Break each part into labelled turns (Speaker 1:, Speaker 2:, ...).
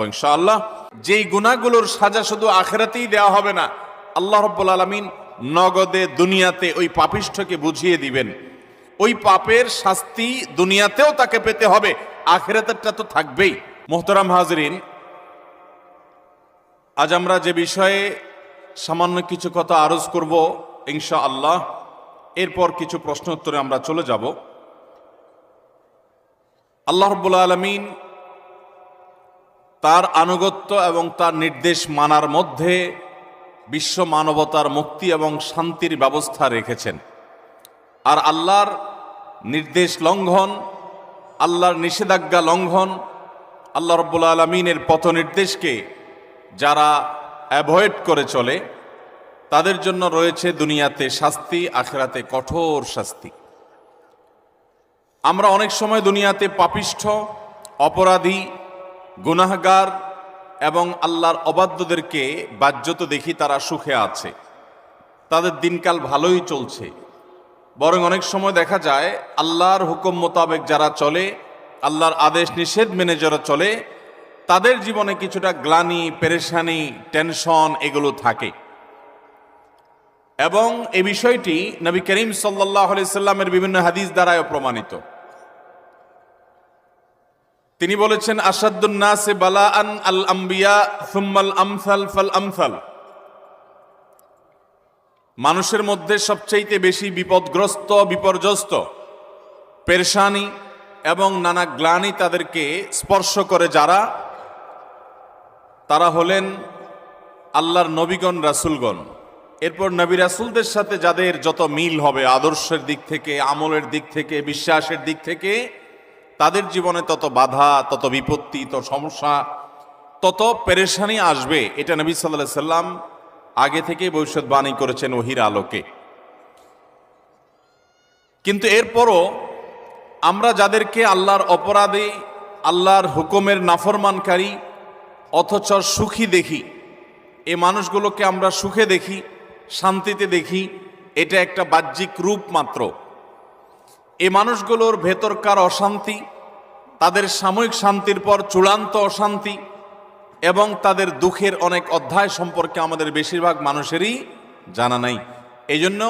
Speaker 1: জানব ইনশাআল্লাহ। যেই গুণাগুলোর সাজা শুধু আখেরাতেই দেওয়া হবে না, আল্লাহ রব্বুল আলমিন নগদে দুনিয়াতে ওই পাপিষ্ঠকে বুঝিয়ে দিবেন। ওই পাপের শাস্তি দুনিয়াতেও তাকে পেতে হবে, আখেরাতেরটা তো থাকবেই। মোহতারাম হাজরিন, আজ আমরা যে বিষয়ে সামান্য কিছু কথা আরজ করব ইনশা আল্লাহ এরপর কিছু প্রশ্ন উত্তরে আমরা চলে যাব। আল্লাহ রব্বুল আলমিন তার আনুগত্য এবং তার নির্দেশ মানার মধ্যে বিশ্ব মানবতার মুক্তি এবং শান্তির ব্যবস্থা রেখেছেন। আর আল্লাহর নির্দেশ লঙ্ঘন, আল্লাহর নিষেধাজ্ঞা লঙ্ঘন, আল্লাহ রব্বুল আলমিনের পথ নির্দেশকে যারা অ্যাভয়েড করে চলে, তাদের জন্য রয়েছে দুনিয়াতে শাস্তি, আখেরাতে কঠোর শাস্তি। আমরা অনেক সময় দুনিয়াতে পাপিষ্ঠ, অপরাধী গুনাহগার এবং আল্লাহর অবাধ্যদেরকে বাহ্যত দেখি তারা সুখে আছে। তাদের দিনকাল ভালোই চলছে। বরং অনেক সময় দেখা যায়, আল্লাহর হুকুম মোতাবেক যারা চলে, আল্লাহর আদেশ নিষেধ মেনে যারা চলে, তাদের জীবনে কিছুটা গ্লানি, পেরেশানি, টেনশন এগুলো থাকে। এবং এ বিষয়টি নবী করিম সাল্লাহ সাল্লামের বিভিন্ন হাদিস দ্বারাও প্রমাণিত। তিনি বলেছেন আসাদুন্নাসে বালা আন আল আম্বিয়া সুম্মাল আমসাল ফাল আমসাল। মানুষের মধ্যে সবচাইতে বেশি বিপদগ্রস্ত, বিপর্যস্ত, পেরেশানি এবং নানা গ্লানি তাদেরকে স্পর্শ করে যারা, তারা হলেন আল্লাহর নবীগণ, রাসুলগণ। এরপর নবী রাসুলদের সাথে যাদের যত মিল হবে, আদর্শের দিক থেকে, আমলের দিক থেকে, বিশ্বাসের দিক থেকে তাদের জীবনে তত বাধা, তত বিপত্তি, তত সমস্যা, তত পেরেশানি আসবে, এটা নবী সাল্লাহ সাল্লাম আগে থেকে ভবিষ্যৎবাণী করেছেন ওহির আলোকে। কিন্তু এরপরও আমরা যাদেরকে আল্লাহর অপরাধে, আল্লাহর হুকুমের নাফরমানকারী, অথচ সুখী দেখি, এ মানুষগুলোকে আমরা সুখে দেখি, শান্তিতে দেখি, এটা একটা বাহ্যিক রূপ মাত্র। এ মানুষগুলোর ভেতরকার অশান্তি, তাদের সাময়িক শান্তির পর চূড়ান্ত অশান্তি এবং তাদের দুঃখের অনেক অধ্যায় সম্পর্কে আমাদের বেশিরভাগ মানুষেরই জানা নাই। এই জন্য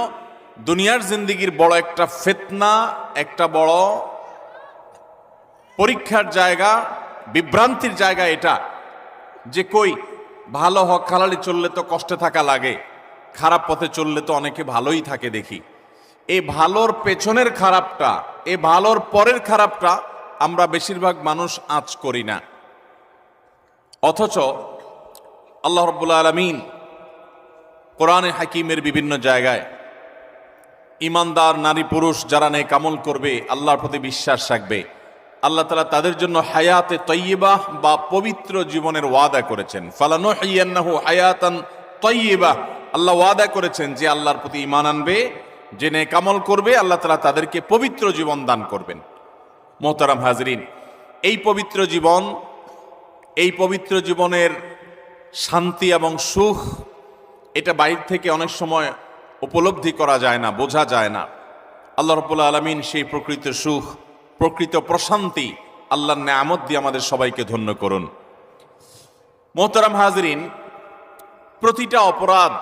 Speaker 1: দুনিয়ার জিন্দিগির বড় একটা ফেতনা, একটা বড় পরীক্ষার জায়গা, বিভ্রান্তির জায়গা এটা যে কই, ভালো হক খালালি চললে তো কষ্টে থাকা লাগে, খারাপ পথে চললে তো অনেকে ভালোই থাকে দেখি। এই ভালোর পেছনের খারাপটা এই ভালোর পরের খারাপটা আমরা বেশিরভাগ মানুষ আঁচ করি না। অথচ আল্লাহ রব্বুল আলমিন কোরআনে হাকিমের বিভিন্ন জায়গায় ইমানদার, নারী, পুরুষ যারা নেই কামল করবে, আল্লাহর প্রতি বিশ্বাস রাখবে। আল্লাহ তালা তাদের জন্য হায়াতে তৈবাহ বা পবিত্র জীবনের ওয়াদা করেছেন। ফালানো হায়াতান তৈবাহ আল্লাহ ওয়াদা করেছেন যে আল্লাহর প্রতি ইমান আনবে যে কামল করবে, আল্লাহ তালা তাদেরকে পবিত্র জীবন দান করবেন। মোহতারাম হাজরিন, এই পবিত্র জীবন, এই পবিত্র জীবনের শান্তি এবং সুখ, এটা বাইর থেকে অনেক সময় উপলব্ধি করা যায় না, বোঝা যায় না। আল্লাহ রবুল্লা আলমিন সেই প্রকৃত সুখ, প্রকৃত প্রশান্তি, আল্লাহর নামত দিয়ে আমাদের সবাইকে ধন্য করুন। মোহতারাম হাজরিন, প্রতিটা অপরাধ,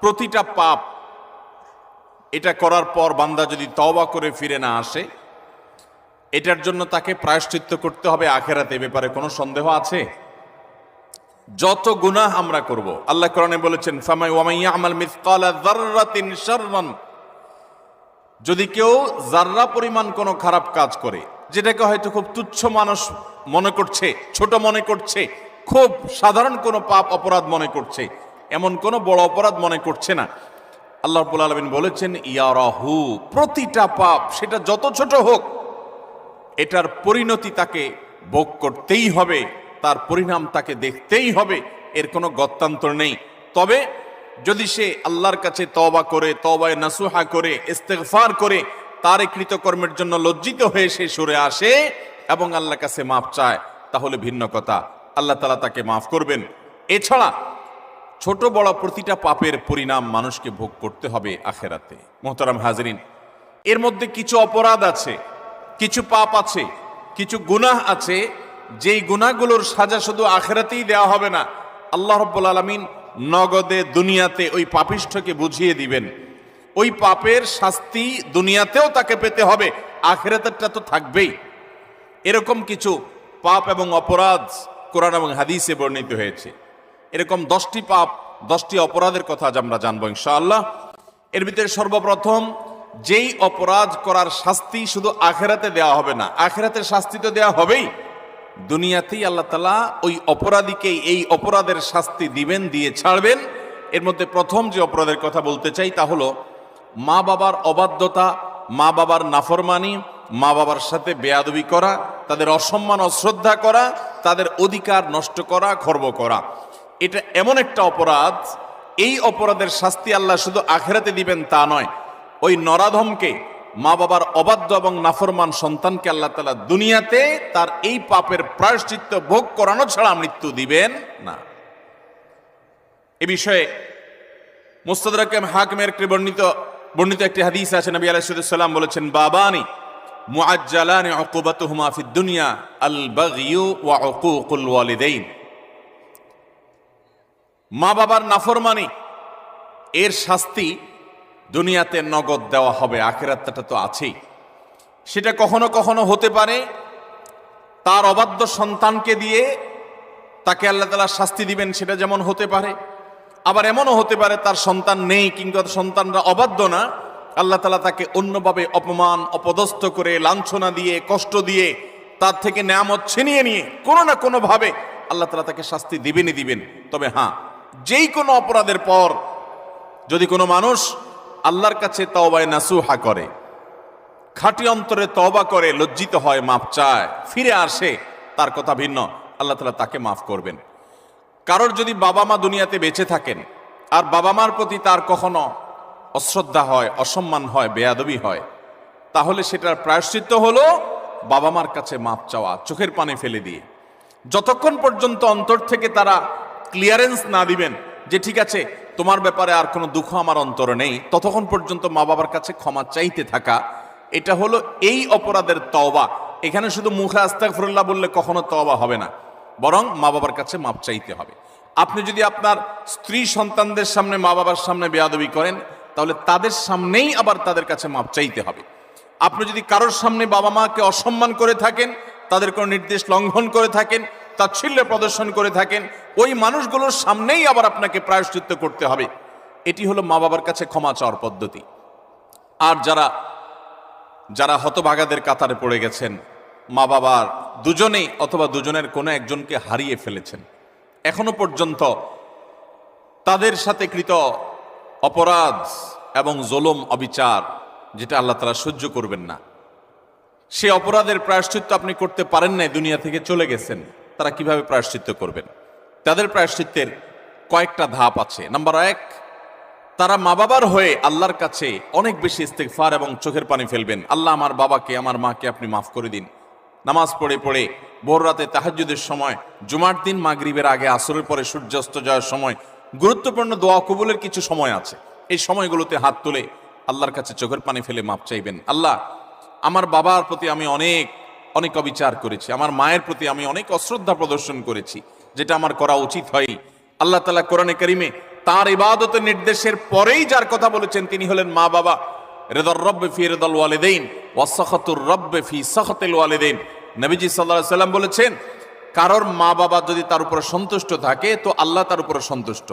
Speaker 1: প্রতিটা পাপ এটা করার পর বান্দা যদি তওবা করে ফিরে না আসে, এটার জন্য তাকে প্রায়শ্চিত্ত করতে হবে আখেরাতে ব্যাপারে কোনো সন্দেহ আছে? যত গুনাহ আমরা করব, আল্লাহ কোরআনে বলেছেন, ফামাই ওয়ামাইয়া আমাল মিসকালা যাররাতিন শাররান। যদি কেউ জাররা পরিমাণ কোনো খারাপ কাজ করে, যেটাকে হয়তো খুব তুচ্ছ মানুষ মনে করছে, ছোট মনে করছে, খুব সাধারণ কোনো পাপ অপরাধ মনে করছে, এমন কোনো বড় অপরাধ মনে করছে না আল্লাহ রব্বুল আলমিন বলেছেন ইয়ারাহু প্রতিটা পাপ, সেটা যত ছোট হোক, এটার পরিণতি তাকে ভোগ করতেই হবে, তার পরিণাম তাকে দেখতেই হবে, এর কোনো গত্যান্তর নেই। তবে যদি সে আল্লাহর কাছে তবা করে তবায় নাসুহা করে, ইস্তেগফার করে, তার কৃতকর্মের জন্য লজ্জিত হয়ে সে সরে আসে এবং আল্লাহর কাছে মাফ চায়, তাহলে ভিন্ন কথা। আল্লাহ তালা তাকে মাফ করবেন। এছাড়া ছোট বড় প্রতিটা পাপের পরিণাম মানুষকে ভোগ করতে হবে আখেরাতে। মোহতারাম হাজরিন, এর মধ্যে কিছু অপরাধ আছে, কিছু পাপ আছে, কিছু গুনাহ আছে, যেই গুণাগুলোর সাজা শুধু আখেরাতেই দেওয়া হবে না, আল্লাহ রব্বুল আলমিন নগদে দুনিয়াতে ওই পাপিষ্ঠকে বুঝিয়ে দিবেন। ওই পাপের শাস্তি দুনিয়াতেও তাকে পেতে হবে, আখেরাতেরটা তো থাকবেই। এরকম কিছু পাপ এবং অপরাধ কোরআন এবং হাদিসে বর্ণিত হয়েছে। এরকম দশটি পাপ, দশটি অপরাধের কথা আমরা জানব ইনশাআল্লাহ। এর ভিতরে সর্বপ্রথম, যেই অপরাধ করার শাস্তি শুধু আখেরাতে দেওয়া হবে না, আখেরাতের শাস্তি তো দেওয়া হবেই। দুনিয়াতেই আল্লাহ তালা ওই অপরাধীকে এই অপরাধের শাস্তি দিবেন, দিয়ে ছাড়বেন। এর মধ্যে প্রথম যে অপরাধের কথা বলতে চাই তা হলো, মা বাবার অবাধ্যতা, মা বাবার নাফরমানি, মা বাবার সাথে বেয়াদবি করা, তাদের অসম্মান অশ্রদ্ধা করা, তাদের অধিকার নষ্ট করা, খর্ব করা। এটা এমন একটা অপরাধ, এই অপরাধের শাস্তি আল্লাহ শুধু আখেরাতে দিবেন তা নয়, ওই নরাধমকে মা বাবার অবাধ্য এবং নাফরমান সন্তানকে আল্লাহ তালা দুনিয়াতে তার এই পাপের প্রায়শ্চিত্ত ভোগ করানো ছাড়া মৃত্যু দিবেন না। এ বিষয়ে মুস্তাদাম হাকিমের একটি বর্ণিত বর্ণিত একটি হাদিস আছে, নবী আলাইসাল্লাম বলেছেন, বাবানি মুআজ্জালানি উকুবাতুহুমা ফিদ দুনিয়া আল বাগয়ু ওয়া উকুকুল ওয়ালিদাইন। মা বাবার নাফরমানি, এর শাস্তি দুনিয়াতে নগদ দেওয়া হবে, আখেরাতটা তো আছেই। সেটা কখনো কখনো হতে পারে, তার অবাধ্য সন্তানকে দিয়ে তাকে আল্লাহ তালা শাস্তি দিবেন, সেটা যেমন হতে পারে। আবার এমনও হতে পারে, তার সন্তান নেই, কিংবা সন্তানরা অবাধ্য না, আল্লাহ তালা তাকে অন্যভাবে অপমান, অপদস্থ করে, লাঞ্ছনা দিয়ে, কষ্ট দিয়ে, তার থেকে নেয়ামত ছিনিয়ে নিয়ে, কোনো না কোনোভাবে আল্লাহ তালা তাকে শাস্তি দিবেনই দিবেন। তবে হ্যাঁ যেই কোনো অপরাধের পর যদি কোনো মানুষ আল্লাহর কাছে তওবায় নাসুহা করে, খাঁটি অন্তরে তওবা করে, লজ্জিত হয় মাপ চায়, ফিরে আসে, তার কথা ভিন্ন, আল্লাহ তালা তাকে মাফ করবেন। কারোর যদি বাবা মা দুনিয়াতে বেঁচে থাকেন, আর বাবা মার প্রতি তার কখনো অশ্রদ্ধা হয়, অসম্মান হয়, বেয়াদবি হয়, তাহলে সেটার প্রায়শ্চিত্ত হলো বাবা মার কাছে মাপ চাওয়া, চোখের পানে ফেলে দিয়ে। যতক্ষণ পর্যন্ত অন্তর থেকে তারা ক্লিয়ারেন্স না দিবেন, যে ঠিক আছে, তোমার ব্যাপারে আর কোনো দুঃখ আমার অন্তরে নেই, ততক্ষণ পর্যন্ত মা বাবার কাছে ক্ষমা চাইতে থাকা, এটা হলো এই অপরাধের তওবা। এখানে শুধু মুখে আস্তাগফিরুল্লাহ বললে কখনো তওবা হবে না, বরং মা বাবার কাছে মাপ চাইতে হবে। আপনি যদি আপনার স্ত্রী সন্তানদের সামনে, মা বাবার সামনে বেয়াদবি করেন, তাহলে তাদের সামনেই আবার তাদের কাছে মাপ চাইতে হবে। আপনি যদি কারোর সামনে বাবা মাকে অসম্মান করে থাকেন, তাদের কোনো নির্দেশ লঙ্ঘন করে থাকেন তাচ্ছিল্য প্রদর্শন করে থাকেন, ওই মানুষগুলোর সামনেই আবার আপনাকে প্রায়শ্চিত্ত করতে হবে। এটি হলো মা বাবার কাছে ক্ষমা চাওয়ার পদ্ধতি। আর যারা যারা হতভাগাদের কাতারে পড়ে গেছেন, মা বাবার দুজনেই অথবা দুজনের কোনো একজনকে হারিয়ে ফেলেছেন। এখনও পর্যন্ত তাদের সাথে কৃত অপরাধ এবং জোলম অবিচার যেটা আল্লাহ তারা সহ্য করবেন না। সে অপরাধের প্রায়শ্চিত্ত আপনি করতে পারেন নাই, দুনিয়া থেকে চলে গেছেন। তারা কীভাবে প্রায়শ্চিত্ত করবেন? তাদের প্রায়শ্চিত্তের কয়েকটা ধাপ আছে। নাম্বার এক, তারা মা বাবার হয়ে আল্লাহর কাছে অনেক বেশি ইস্তেকফার এবং চোখের পানি ফেলবেন। আল্লাহ আমার বাবাকে, আমার মাকে আপনি মাফ করে দিন। নামাজ পড়ে পড়ে ভোর রাতে তাহাজ্জুদের সময়, জুমার দিন মাগরিবের আগে, আসরের পরে সূর্যাস্ত যাওয়ার সময় গুরুত্বপূর্ণ দোয়া কবুলের কিছু সময় আছে। এই সময়গুলোতে হাত তুলে আল্লাহর কাছে চোখের পানি ফেলে মাপ চাইবেন। আল্লাহ, আমার বাবার প্রতি আমি অনেক অনেক অবিচার করেছি। আমার মায়ের প্রতি আমি অনেক অশ্রদ্ধা প্রদর্শন করেছি, যেটা আমার করা উচিত হয় আল্লাহ তালা কোরআনে করিমে তার ইবাদতের নির্দেশের পরেই যার কথা বলেছেন, তিনি হলেন মা বাবা। রেদর রব্বে ফি রেদল ওয়াসখাতুর রব্বে ফি সখতেল নবীজি সাল্লাল্লাহু সাল্লাম বলেছেন, কারোর মা বাবা যদি তার উপরে সন্তুষ্ট থাকে, তো আল্লাহ তার উপরে সন্তুষ্ট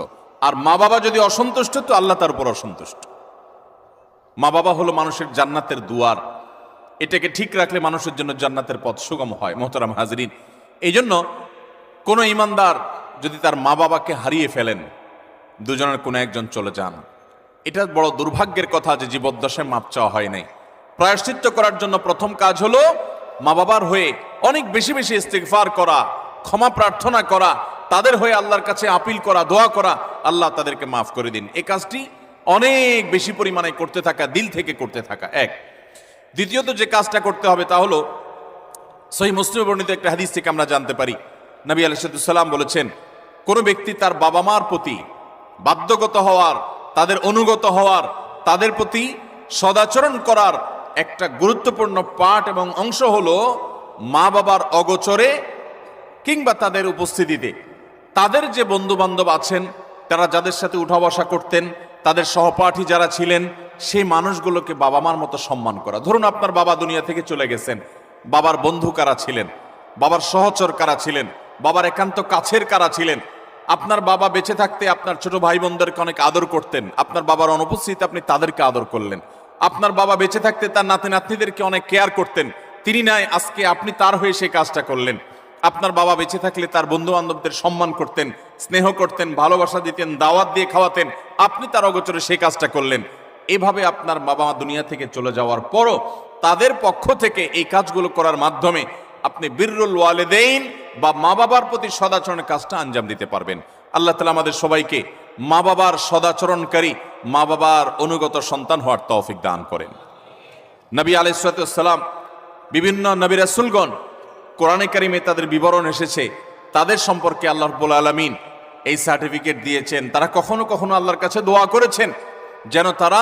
Speaker 1: আর মা বাবা যদি অসন্তুষ্ট, তো আল্লাহ তার উপর অসন্তুষ্ট। মা বাবা হলো মানুষের জান্নাতের দুয়ার। এটাকে ঠিক রাখলে মানুষের জন্য জান্নাতের পথ সুগম হয়, মোহতারাম হাজরিন। এই জন্য কোনো ইমানদার যদি তার মা বাবাকে হারিয়ে ফেলেন, দুজনের কোনো একজন চলে যান। এটা বড় দুর্ভাগ্যের কথা যে জীবদ্দশায় মাপ চাওয়া হয় নাই। প্রায়শ্চিত্ত করার জন্য প্রথম কাজ হলো মা বাবার হয়ে অনেক বেশি বেশি ইস্তেগফার করা, ক্ষমা প্রার্থনা করা, তাদের হয়ে আল্লাহর কাছে আপিল করা, দোয়া করা, আল্লাহ তাদেরকে মাফ করে দিন। এই কাজটি অনেক বেশি পরিমাণে করতে থাকা, দিল থেকে করতে থাকা। এক দ্বিতীয়ত যে কাজটা করতে হবে তা হলো সহি মুসলিম বর্ণিত একটা হাদিস থেকে আমরা জানতে পারি। নবী আলাইসাল্লাম বলেছেন, কোনো ব্যক্তি তার বাবা মার প্রতি বাধ্যগত হওয়ার, তাদের অনুগত হওয়ার, তাদের প্রতি সদাচরণ করার একটা গুরুত্বপূর্ণ পাঠ এবং অংশ হলো মা বাবার অগোচরে কিংবা তাদের উপস্থিতিতে। তাদের যে বন্ধু বান্ধব আছেন, তারা যাদের সাথে উঠা বসা করতেন, তাদের সহপাঠী যারা ছিলেন সেই মানুষগুলোকে বাবা মার মতো সম্মান করা। ধরুন আপনার বাবা দুনিয়া থেকে চলে গেছেন। বাবার বন্ধু কারা ছিলেন? বাবার সহচর কারা ছিলেন? বাবার একান্ত কাছের কারা ছিলেন? আপনার বাবা বেঁচে থাকতে আপনার ছোট ভাই বোনদেরকে অনেক আদর করতেন। আপনার বাবার অনুপস্থিতিতে আপনি তাদেরকে আদর করলেন। আপনার বাবা বেঁচে থাকতে তার নাতি নাতনিদেরকে অনেক কেয়ার করতেন। তিনি নাই, আজকে আপনি তার হয়ে সেই কাজটা করলেন। আপনার বাবা বেঁচে থাকলে তার বন্ধু বান্ধবদের সম্মান করতেন, স্নেহ করতেন, ভালোবাসা দিতেন, দাওয়াত দিয়ে খাওয়াতেন। আপনি তার অগোচরে সেই কাজটা করলেন। এভাবে আপনার বাবা মা দুনিয়া থেকে চলে যাওয়ার পরও তাদের পক্ষ থেকে এই কাজগুলো করার মাধ্যমে আপনি বীররুল ওয়ালেদেইন বা মা বাবার প্রতি সদাচরণের কাজটা আঞ্জাম দিতে পারবেন। আল্লাহ তালা আমাদের সবাইকে মা বাবার সদাচরণকারী মা বাবার অনুগত সন্তান হওয়ার তৌফিক দান করেন। নবী আলাইসালাম বিভিন্ন নবী রাসুলগণ কোরআনে কারিমে তাদের বিবরণ এসেছে। তাদের সম্পর্কে আল্লাহ রব্বুল আলমিন এই সার্টিফিকেট দিয়েছেন। তারা কখনো কখনো আল্লাহর কাছে দোয়া করেছেন। যেন তারা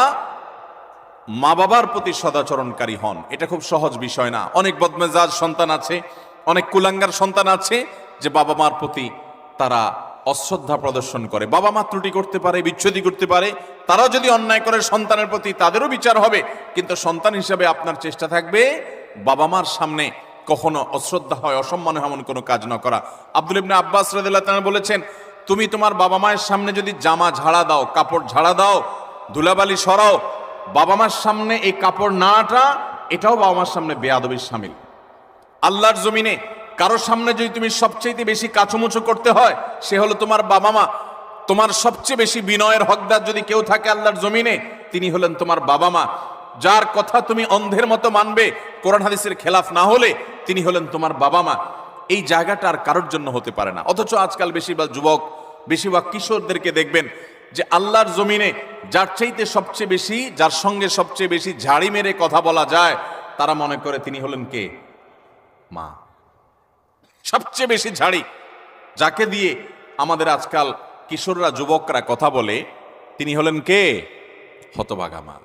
Speaker 1: মা বাবার প্রতি সদাচরণকারী হন। এটা খুব সহজ বিষয় না। অনেক বদমেজাজ সন্তান আছে, অনেক কুলাঙ্গার সন্তান আছে, যে বাবা মার প্রতি তারা অশ্রদ্ধা প্রদর্শন করে। বাবা মা ত্রুটি করতে পারে বিচ্ছুতি করতে পারে, তারাও যদি অন্যায় করে, সন্তানের প্রতি তাদেরও বিচার হবে। কিন্তু সন্তান হিসাবে আপনার চেষ্টা থাকবে বাবা মার সামনে কখনো অশ্রদ্ধা হয়, অসম্মান এমন কোনো কাজ না করা। আব্দুল ইবনে আব্বাস রাদিল্লাহ তাআলা বলেছেন, তুমি তোমার বাবা মায়ের সামনে যদি জামা ঝাড়া দাও, কাপড় ঝাড়া দাও ধুলাবালি সরাও। বাবা মার সামনে এই কাপড় নাটা, এটাও বাবা মার সামনে বেয়াদবির সামিল। আল্লাহর জমিনে কারোর সামনে যদি তুমি সবচেয়ে বেশি কাচুমুচু করতে হয়, সে হলো তোমার বাবা মা তোমার সবচেয়ে বেশি বিনয়ের হকদার যদি কেউ থাকে আল্লাহর জমিনে, তিনি হলেন তোমার বাবা মা যার কথা তুমি অন্ধের মতো মানবে, কোরআন হাদিসের খেলাফ না হলে, তিনি হলেন তোমার বাবা মা এই জায়গাটা আর কারোর জন্য হতে পারে না। অথচ আজকাল বেশিরভাগ যুবক, বেশিরভাগ কিশোরদেরকে দেখবেন যে আল্লাহর জমিনে যার চাইতে সবচেয়ে বেশি, যার সঙ্গে সবচেয়ে বেশি ঝাড়ি মেরে কথা বলা যায়, তারা মনে করে তিনি হলেন কে? মা। সবচেয়ে বেশি ঝাড়ি যাকে দিয়ে আমাদের আজকাল কিশোররা, যুবকরা কথা বলে, তিনি হলেন কে? হতবাগা মা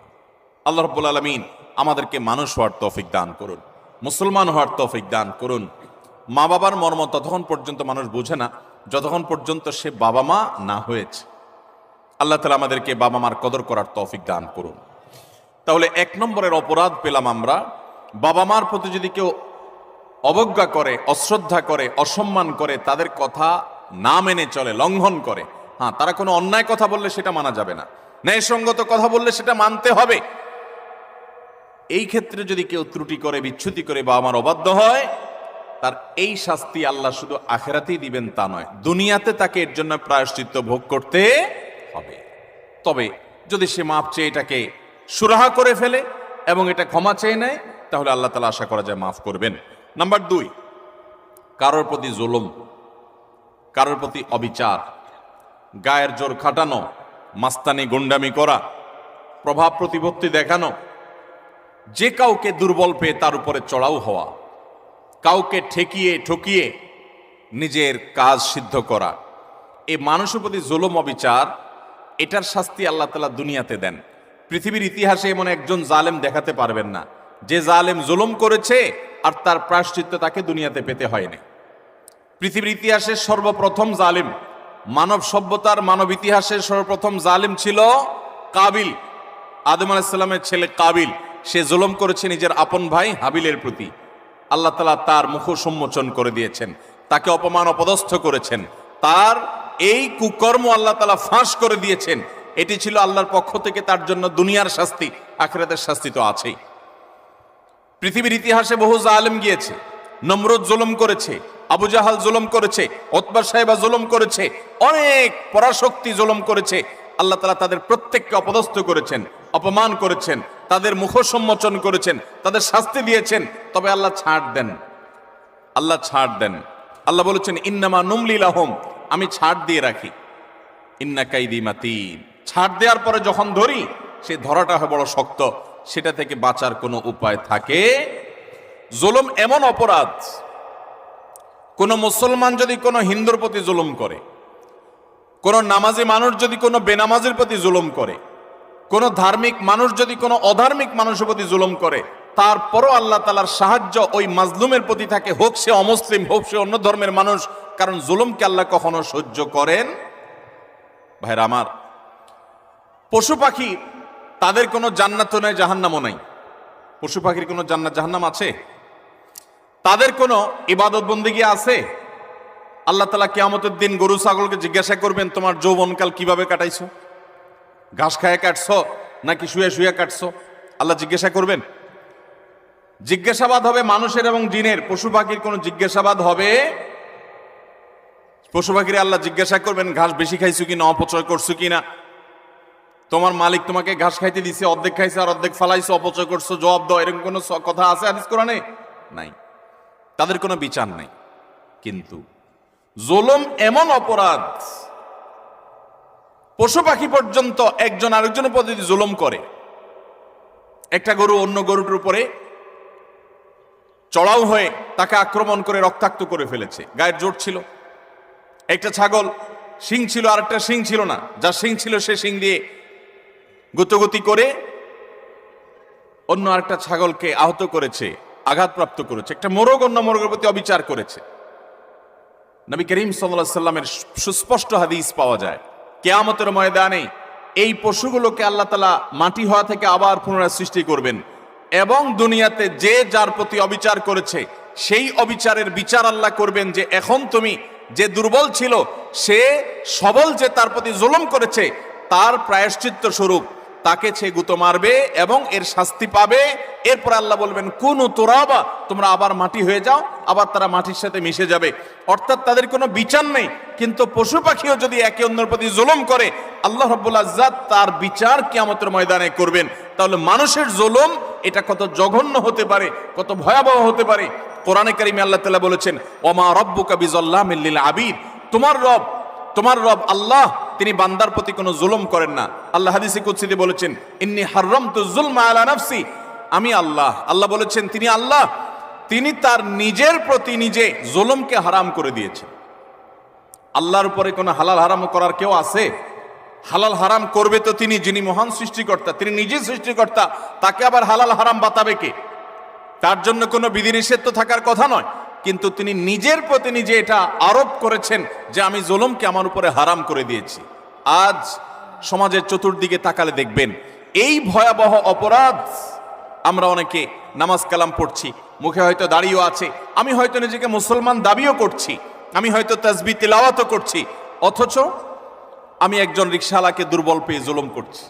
Speaker 1: আল্লাহ রব্বুল আলমিন আমাদেরকে মানুষ হওয়ার তৌফিক দান করুন, মুসলমান হওয়ার তৌফিক দান করুন। মা বাবার মর্ম ততক্ষণ পর্যন্ত মানুষ বোঝে না, যতক্ষণ পর্যন্ত সে বাবা মা না হয়েছে। আল্লাহ তালা আমাদেরকে বাবা মার কদর করার তৌফিক দান করুন। তাহলে এক নম্বরের অপরাধ পেলাম আমরা বাবা মার প্রতি যদি কেউ অবজ্ঞা করে, অশ্রদ্ধা করে, অসম্মান করে, তাদের কথা না মেনে চলে, লঙ্ঘন করে হ্যাঁ তারা কোনো অন্যায় কথা বললে সেটা মানা যাবে না। ন্যায়সঙ্গত কথা বললে সেটা মানতে হবে। এই ক্ষেত্রে যদি কেউ ত্রুটি করে, বিচ্ছুতি করে বা আমার অবাধ্য হয়, তার এই শাস্তি আল্লাহ শুধু আখেরাতেই দিবেন তা নয়, দুনিয়াতে তাকে এর জন্য প্রায়শ্চিত্ত ভোগ করতে হবে। তবে যদি সে মাপ চেয়ে এটাকে সুরাহা করে ফেলে এবং এটা ক্ষমা চেয়ে নেয়, তাহলে আল্লাহ তালা আশা করা যায় মাফ করবেন। নাম্বার দুই, কারোর প্রতি জুলুম, কারোর প্রতি অবিচার, গায়ের জোর খাটানো, মাস্তানি গুন্ডামি করা, প্রভাব প্রতিপত্তি দেখানো, যে কাউকে দুর্বল পেয়ে তার উপরে চড়াও হওয়া, কাউকে ঠেকিয়ে ঠকিয়ে নিজের কাজ সিদ্ধ করা এই মানুষের প্রতি জুলুম, অবিচার এটার শাস্তি আল্লাহ তালা দুনিয়াতে দেন। পৃথিবীর ইতিহাসে এমন একজন জালেম দেখাতে পারবেন না। যে জালেম জুলুম করেছে আর তার প্রায়শ্চিত্ত তাকে দুনিয়াতে পেতে হয়নি। পৃথিবীর ইতিহাসের সর্বপ্রথম জালিম, মানব সভ্যতার মানব ইতিহাসের সর্বপ্রথম জালিম ছিল কাবিল। আদম আলাইসাল্লামের ছেলে কাবিল। সে জুলম করেছে নিজের আপন ভাই হাবিলের প্রতি। আল্লাহ তালা তার মুখ সম্মোচন করে দিয়েছেন। তাকে অপমান অপদস্থ করেছেন। তার এই কুকর্ম আল্লাহ তালা ফাঁস করে দিয়েছেন। এটি ছিল আল্লাহর পক্ষ থেকে তার জন্য দুনিয়ার শাস্তি, আখরাতের শাস্তি তো আছেই। পৃথিবীর ইতিহাসে বহু জালেম গিয়েছে, নমরুদ জুলুম করেছে, আবু জাহাল জুলুম করেছে ওতবার সাহেবা জুলুম করেছে, অনেক পরাশক্তি জুলুম করেছে। আল্লাহ তালা তাদের প্রত্যেককে অপদস্থ করেছেন, অপমান করেছেন, তাদের মুখ সম্মোচন করেছেন, তাদের শাস্তি দিয়েছেন, তবে আল্লাহ ছাড় দেন। আল্লাহ ছাড় দেন। আল্লাহ বলেছেন, ইন্নামা নুমলিল আহম আমি ছাড় দিয়ে রাখি। ইন্না কাইদি মাতিন ছাড় দেওয়ার পরে যখন ধরি, সে ধরাটা হয় বড় শক্ত। সেটা থেকে বাঁচার কোনো উপায় থাকে? জুলুম এমন অপরাধ, কোন মুসলমান যদি কোনো হিন্দুর প্রতি জুলুম করে, কোন নামাজি মানুষ যদি কোনো বেনামাজির প্রতি জুলুম করে, কোন ধার্মিক মানুষ যদি কোনো অধার্মিক মানুষের প্রতি জুলুম করে তারপরও আল্লাহ তালার সাহায্য ওই মাজলুমের প্রতি থাকে, হোক সে অমুসলিম, হোক সে অন্য ধর্মের মানুষ, কারণ জুলুমকে আল্লাহ কখনো সহ্য করেন। ভাইরা আমার, পশু পাখি তাদের কোনো জান্নাত নেই, জাহান্নামও নাই। পশু পাখির কোনো জান্নাত, জাহান্নাম আছে? তাদের কোনো ইবাদত বন্দিগি আছে? আল্লাহ তালা কিয়ামতের দিন গরু, ছাগলকে জিজ্ঞাসা করবেন, তোমার যৌবনকাল কীভাবে কাটাইছো? ঘাস খায় কাটছ? নাকি শুয়ে শুয়ে কাটছো? আল্লাহ জিজ্ঞাসা করবেন জিজ্ঞাসাবাদ হবে মানুষের এবং জিনের। পশু পাখির কোনো জিজ্ঞাসাবাদ হবে? পশু পাখির আল্লাহ জিজ্ঞাসা করবেন, ঘাস বেশি খাইছো কি না অপচয় করছ কিনা? তোমার মালিক তোমাকে ঘাস খাইতে দিছে, অর্ধেক খাইছে আর অর্ধেক ফালাইছো, অপচয় করছ, জবাব দাও, এরকম কোনো কথা আছে হাদিস কোরআনে? নাই। তাদের কোনো বিচার নাই। কিন্তু জুলুম এমন অপরাধ, পশু পাখি পর্যন্ত একজন আরেকজনের প্রতি জুলুম করে, একটা গরু অন্য গরুটার উপরে চড়াও হয়ে তাকে আক্রমণ করে রক্তাক্ত করে ফেলেছে। গায়ের জোর ছিল। একটা ছাগল, শিং ছিল আর একটা শিং ছিল না। যার শিং ছিল সে শিং দিয়ে গুতগুতি করে অন্য আরেকটা ছাগলকে আহত করেছে, আঘাতপ্রাপ্ত করেছে। একটা মোরগ অন্য মোরগের প্রতি অবিচার করেছে। নবী করিম সাল্লাহ সাল্লামের সুস্পষ্ট হাদিস পাওয়া যায়। কেয়ামতের ময়দানে এই পশুগুলোকে আল্লাহ তালা মাটি হওয়া থেকে আবার পুনরায় সৃষ্টি করবেন। এবং দুনিয়াতে যে যার প্রতি অবিচার করেছে, সেই অবিচারের বিচার আল্লাহ করবেন যে এখন তুমি যে দুর্বল ছিল, সে সবল যে তার প্রতি জুলুম করেছে, তার প্রায়শ্চিত্ত স্বরূপ, তাকে সে গুতো মারবে এবং এর শাস্তি পাবে। এরপর আল্লাহ বলবেন, কোন তোরাবা, তোমরা আবার মাটি হয়ে যাও, আবার তারা মাটির সাথে মিশে যাবে। অর্থাৎ তাদের কোনো বিচার নেই, কিন্তু পশু পাখিও যদি একে অন্যের প্রতি জুলুম করে, আল্লাহ রব্বুল আজাদ তার বিচার কিয়ামতের ময়দানে করবেন। তাহলে মানুষের জুলুম, এটা কত জঘন্য হতে পারে, কত ভয়াবহ হতে পারে। কোরআনে কারিমে আল্লাহ তাআলা বলেছেন, ওমা রব্বুকা বিজাল্লামিল আবিদ। তোমার রব তোমার রব আল্লাহ, তিনি বান্দার প্রতি কোনো জুলুম করেন না। আল্লাহ হাদিসে কুৎসিতে বলেছেন, ইন্নি হাররাম তু জুলমা আলা নাফসি। আমি আল্লাহ। আল্লাহ বলেছেন, তিনি আল্লাহ। তিনি তার নিজের প্রতি নিজে জুলুমকে হারাম করে দিয়েছেন। আল্লাহর উপরে কোনো হালাল হারাম করার কেউ আছে? হালাল হারাম করবে তো তিনি, যিনি মহান সৃষ্টিকর্তা, তিনি নিজে সৃষ্টিকর্তা, তাকে আবার হালাল হারাম বাতাবে কে? তার জন্য কোনো বিধিনিষেধ তো থাকার কথা নয়। কিন্তু তিনি নিজের প্রতি নিজে এটা আরোপ করেছেন যে আমি জুলুমকে আমার উপরে হারাম করে দিয়েছি। আজ সমাজের চতুর্দিকে তাকালে দেখবেন, এই ভয়াবহ অপরাধ আমরা অনেকে নামাজ কালাম পড়ছি, মুখে হয়তো দাঁড়িয়েও আছে, আমি হয়তো নিজেকে মুসলমান দাবিও করছি, আমি হয়তো তাজবি তেলাওয়াতও করছি, অথচ আমি একজন রিক্সাওয়ালাকে দুর্বল পেয়ে জুলুম করছি,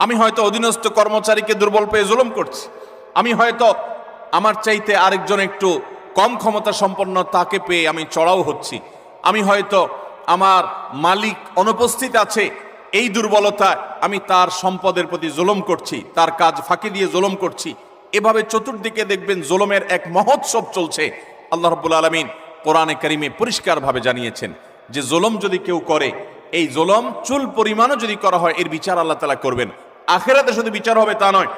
Speaker 1: আমি হয়তো অধীনস্থ কর্মচারীকে দুর্বল পেয়ে জুলুম করছি, আমি হয়তো আমার চাইতে আরেকজন একটু কম ক্ষমতা সম্পন্ন তাকে পেয়ে আমি চড়াও হচ্ছি, আমি হয়তো আমার মালিক অনুপস্থিত আছে এই দুর্বলতা আমি তার সম্পদের প্রতি জুলুম করছি, তার কাজ ফাঁকি দিয়ে জুলুম করছি। এভাবে চতুর্দিকে দেখবেন জুলুমের এক মহোৎসব চলছে। আল্লাহ রব্বুল আলমিন কোরআনে কারিমে পরিষ্কারভাবে জানিয়েছেন যে জুলুম যদি কেউ করে, এই জুলম চুল পরিমাণও যদি করা হয়, এর বিচার আল্লাহ তালা করবেন। আখেরাতে শুধু বিচার হবে তা নয়।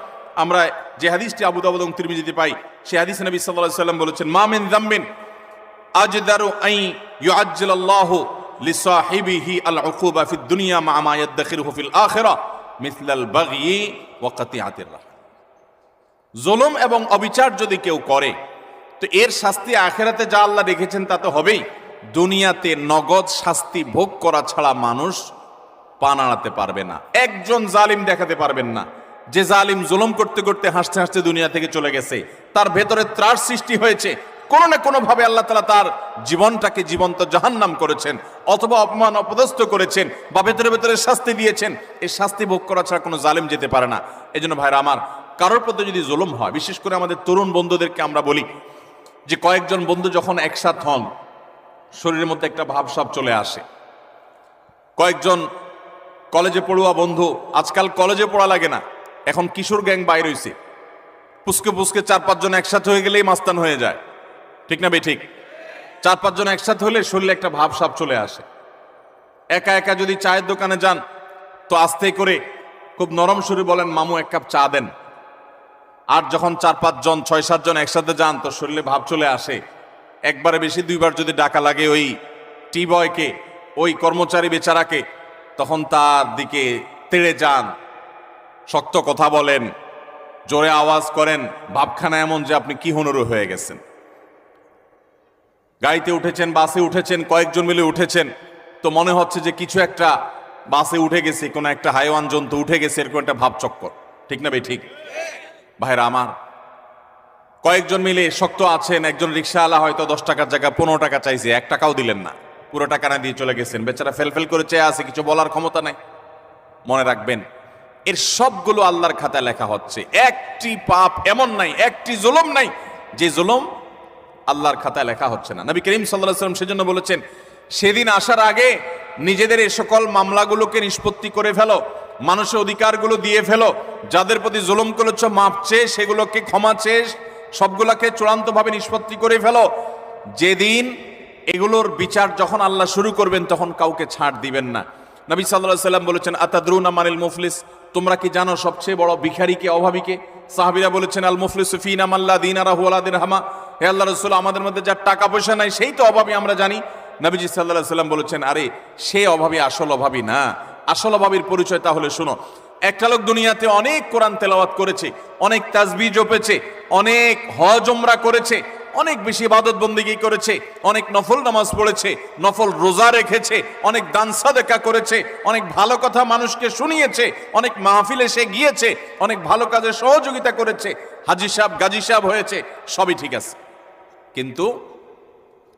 Speaker 1: আমরা যে হাদিসটি আবু দাবুদ তিরমিজিতে পাই সে হাদিস নবী সাল্লাহ সাল্লাম বলেছেন, মা মিন যামবিন আজদারু আই ইউ ইউআজ্জিলাল্লাহু লিসাহিবিহি আল উকুবা ফিদ দুনিয়া মা মা ইয়াদখিরুহু ফিল আখিরা মিথলাল বাগয়ি ওয়া জুলুম এবং অবিচার যদি কেউ করে, তো এর শাস্তি আখেরাতে যা আল্লাহ রেখেছেন তা তো হবেই। দুনিয়াতে নগদ শাস্তি ভোগ করা ছাড়া মানুষ পা নাড়াতে পারবে না। একজন জালিম দেখাতে পারবেন না। যে জালিম জুলুম করতে করতে হাসতে হাসতে দুনিয়া থেকে চলে গেছে। তার ভেতরে ত্রাস সৃষ্টি হয়েছে। কোনো না কোনো ভাবে আল্লাহ তালা তার জীবনটাকে জীবন্ত জাহান্নাম করেছেন অথবা অপমান অপদস্থ করেছেন বা ভেতরে ভেতরে শাস্তি দিয়েছেন। এই শাস্তি ভোগ করা ছাড়া কোনো জালেম যেতে পারে না। এই জন্য ভাইরা আমার, কারোর প্রতি যদি জুলুম হয়, বিশেষ করে আমাদের তরুণ বন্ধুদেরকে আমরা বলি যে কয়েকজন বন্ধু যখন একসাথ হন, শরীরের মধ্যে একটা ভাবসাব চলে আসে। কয়েকজন কলেজে পড়ুয়া বন্ধু, আজকাল কলেজে পড়া লাগে না, এখন কিশোর গ্যাং বাইর হইছে। পুসকে পুসকে চার পাঁচজন একসাথে হয়ে গেলেই মাস্তান হয়ে যায়। ঠিক না ঠিক? চার পাঁচজন একসাথে হলে শরীরে একটা ভাব সাপ চলে আসে। একা একা যদি চায়ের দোকানে যান, তো আস্তে করে খুব নরম সুরে বলেন, মামু, এক কাপ চা দেন। আর যখন চার পাঁচজন, ছয় সাতজন একসাথে যান, তো শরীরে ভাব চলে আসে। একবারে বেশি, দুইবার যদি ডাকা লাগে ওই টি বয়কে ওই কর্মচারী বেচারাকে, তখন তার দিকে তেড়ে যান। শক্ত কথা বলেন, জোরে আওয়াজ করেন, ভাবখানা এমন যে আপনি কি হনুরু হয়ে গেছেন? গাড়িতে উঠেছেন, বাসে উঠেছেন, কয়েকজন মিলে উঠেছেন। তো মনে হচ্ছে যে কিছু একটা বাসে উঠে গেছে, কোনো একটা হাইওয়ান জন্তু উঠে গেছে, এরকম একটা ভাবচক্কর। ঠিক না ভাই? ঠিক? ভাইরা আমার, কয়েকজন মিলে শক্ত আছেন, একজন রিক্সাওয়ালা হয়তো দশ টাকার জায়গায় পনেরো টাকা চাইছে, এক টাকাও দিলেন না। পুরো টাকা না দিয়ে চলে গেছেন। বেচারা ফেলফেল করে চেয়ে আছে, কিছু বলার ক্ষমতা নাই। মনে রাখবেন, এর সবগুলো আল্লাহর খাতায় লেখা হচ্ছে, একটি পাপ এমন নাই, একটি জুলুম নাই। যে জুলুম আল্লাহর খাতায় লেখা হচ্ছে না। নবী করিম সাল্লাহ সাল্লাম সেজন্য বলেছেন, সেদিন আসার আগে নিজেদের এ সকল মামলাগুলোকে নিষ্পত্তি করে ফেলো, মানুষের অধিকারগুলো দিয়ে ফেলো। যাদের প্রতি জুলুম করেছ মাপ চেয়ে, সেগুলোকে ক্ষমা চেয়ে, সবগুলোকে চূড়ান্তভাবে নিষ্পত্তি করে ফেলো। যেদিন এগুলোর বিচার যখন আল্লাহ শুরু করবেন, তখন কাউকে ছাড় দিবেন না। নবী সাল্লাহ সাল্লাম বলেছেন, আতাদ্রুন আমানিল মুফলিস? তোমরা কি জানো সবচেয়ে বড় ভিখারিকে, অভাবীকে? সাহাবিরা বলেছেন, আল মুফলি সুফিন আমাল্লা দিন আরাহুয়ালাদিন হামা হে আল্লাহ রসুল, আমাদের মধ্যে যার টাকা পয়সা নাই, সেই তো অভাবী আমরা জানি। নবীজি সাল্লাহ সাল্লাম বলেছেন, আরে, সে অভাবী আসল অভাবী না। আসল অভাবীর পরিচয় তাহলে শোনো। একটা লোক দুনিয়াতে অনেক কোরআন তেলাওয়াত করেছে, অনেক তাজবি জপেছে, অনেক হজ ওমরা করেছে অনেক বেশি ইবাদত বন্দিগি করেছে, অনেক নফল নামাজ পড়েছে, নফল রোজা রেখেছে, অনেক দান সাদেকা করেছে, অনেক ভালো কথা মানুষকে শুনিয়েছে, অনেক মাহফিলে সে গিয়েছে, অনেক ভালো কাজে সহযোগিতা করেছে, হাজি সাহেব, গাজী সাহেব হয়েছে, সবই ঠিক আছে। কিন্তু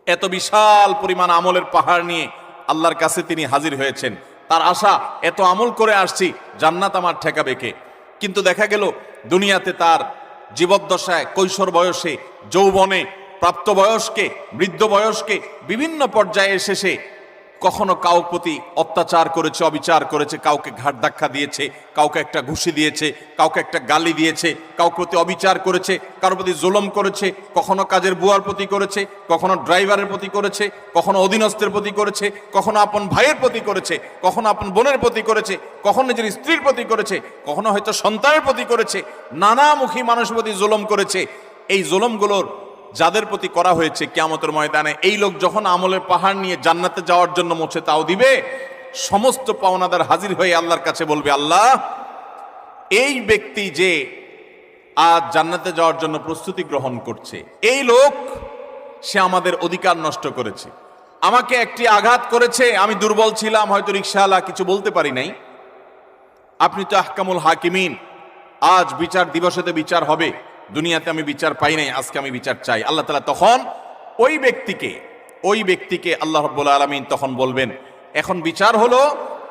Speaker 1: এত বিশাল পরিমাণ আমলের পাহাড় নিয়ে আল্লাহর কাছে তিনি হাজির হয়েছেন। তার আশা, এত আমল করে আসছি, জান্নাত আমার ঠেকাবে কে? কিন্তু দেখা গেল, দুনিয়াতে তার জীবদ্দশায় কৈশোর বয়সে যৌবনে প্রাপ্ত বয়সকে বৃদ্ধ বয়সকে বিভিন্ন পর্যায়ে এসে সে কখনো কাউ প্রতি অত্যাচার করেছে, অবিচার করেছে, কাউকে ঘাট ধাক্কা দিয়েছে, কাউকে একটা ঘুষি দিয়েছে, কাউকে একটা গালি দিয়েছে কাউকে প্রতি অবিচার করেছে, কারোর প্রতি জুলম করেছে, কখনো কাজের বুয়ার প্রতি করেছে, কখনো ড্রাইভারের প্রতি করেছে, কখনো অধীনস্থের প্রতি করেছে, কখনো আপন ভাইয়ের প্রতি করেছে, কখনো আপন বোনের প্রতি করেছে, কখনো নিজের স্ত্রীর প্রতি করেছে, কখনো হয়তো সন্তানের প্রতি করেছে নানামুখী মানুষের প্রতি জুলম করেছে। এই জুলমগুলোর যাদের প্রতি করা হয়েছে কিয়ামতের ময়দানে, এই লোক যখন আমলের পাহাড় নিয়ে জান্নাতে যাওয়ার জন্য মোছে, তাও দিবে? সমস্ত পাওনাদার হাজির হয়ে আল্লাহর কাছে বলবে, আল্লাহ, এই ব্যক্তি যে আজ জান্নাতে যাওয়ার জন্য প্রস্তুতি গ্রহণ করছে, এই লোক, সে আমাদের অধিকার নষ্ট করেছে। আমাকে একটি আঘাত করেছে, আমি দুর্বল ছিলাম, হয়তো রিক্সাওয়ালা কিছু বলতে পারি নাই। আপনি তো আহকামুল হাকিমিন, আজ বিচার দিবসেতে বিচার হবে। দুনিয়াতে আমি বিচার পাই নাই, আজকে আমি বিচার চাই। আল্লাহ তালা তখন ওই ব্যক্তিকে ওই ব্যক্তিকে আল্লাহ রব্বুল আলমিন তখন বলবেন, এখন বিচার হলো,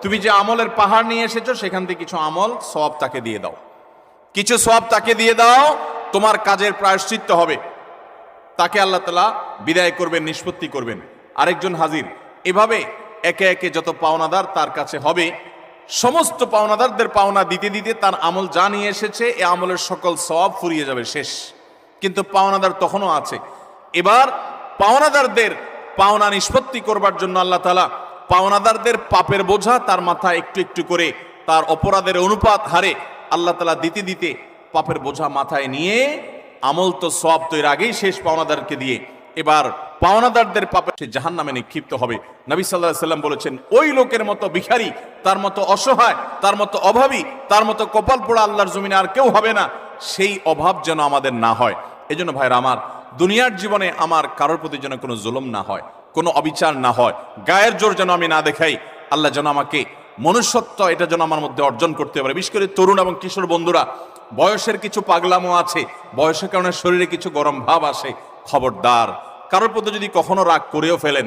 Speaker 1: তুমি যে আমলের পাহাড় নিয়ে এসেছ, সেখান থেকে কিছু আমল সব তাকে দিয়ে দাও। কিছু সব তাকে দিয়ে দাও, তোমার কাজের প্রায়শ্চিত্ত হবে। তাকে আল্লাহ তালা বিদায় করবেন, নিষ্পত্তি করবেন। আরেকজন হাজির, এভাবে একে একে যত পাওনাদার তার কাছে হবে সমস্ত পাওনাদারদের পাওনা দিতে দিতে তার আমল যা নিয়ে এসেছে, এ আমলের সকল সব ফুরিয়ে যাবে শেষ। কিন্তু পাওনাদার তখনও আছে। এবার পাওনাদারদের পাওনা নিষ্পত্তি করবার জন্য আল্লাহ তালা পাওনাদারদের পাপের বোঝা তার মাথা একটু একটু করে তার অপরাধের অনুপাত হারে আল্লাহ তালা দিতে দিতে পাপের বোঝা মাথায় নিয়ে আমল তো সব তো এর আগেই শেষ পাওনাদারকে দিয়ে এবার পাওনাদারদের পাপে সে জাহান নামে নিক্ষিপ্ত হবে। নবী সাল্লাহ সাল্লাম বলেছেন, ওই লোকের মতো ভিখারি, তার মতো অসহায়, তার মতো অভাবী, তার মতো কপাল পোড়া আল্লাহর জমিনে আর কেউ হবে না। সেই অভাব যেন আমাদের না হয়। এই জন্য ভাইরা আমার, দুনিয়ার জীবনে আমার কারোর প্রতি যেন কোনো জুলুম না হয়, কোনো অবিচার না হয়, গায়ের জোর যেন আমি না দেখাই, আল্লাহ যেন আমাকে মনুষ্যত্ব এটা যেন আমার মধ্যে অর্জন করতে পারে। বিশেষ করে তরুণ এবং কিশোর বন্ধুরা, বয়সের কিছু পাগলামো আছে, বয়সের কারণে শরীরে কিছু গরম ভাব আসে খবরদার। কারোর প্রতি যদি কখনো রাগ করেও ফেলেন